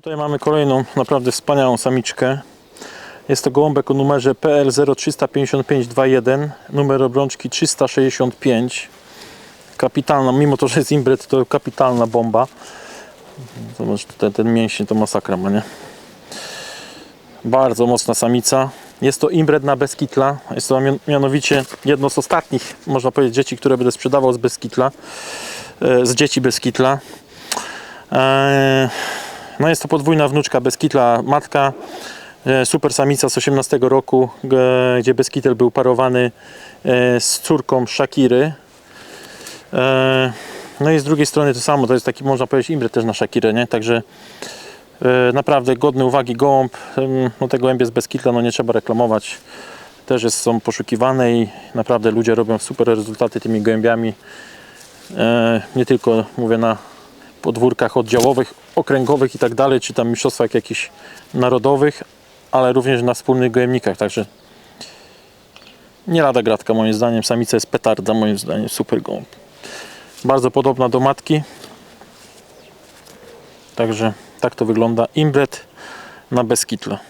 Tutaj mamy kolejną naprawdę wspaniałą samiczkę. Jest to gołąbek o numerze PL 035521, numer obrączki 365. Kapitalna, mimo to, że jest imbret, to kapitalna bomba. Zobacz, tutaj ten mięsień to masakra ma, nie? Bardzo mocna samica. Jest to imbred na Beskitla. Jest to mian- mianowicie jedno z ostatnich, można powiedzieć, dzieci, które będę sprzedawał z Beskitla. e, Z dzieci Beskitla. Eee, no jest to podwójna wnuczka Beskitla, matka, e, super samica z 18 roku, gdzie Beskitel był parowany e, z córką Shakiry. E, No i z drugiej strony to samo, to jest taki można powiedzieć imbret też na Shakirę, nie? Także naprawdę godny uwagi gołąb. No te gołębie z Beskitla no nie trzeba reklamować. Też jest, są poszukiwane i naprawdę ludzie robią super rezultaty tymi gołębiami. Nie tylko mówię na podwórkach oddziałowych, okręgowych i tak dalej, czy tam mistrzostwach jakichś narodowych, ale również na wspólnych gołębnikach, także nie lada gratka moim zdaniem, samica jest petarda moim zdaniem, super gołąb. Bardzo podobna do matki, także tak to wygląda, imbret na Beskitla.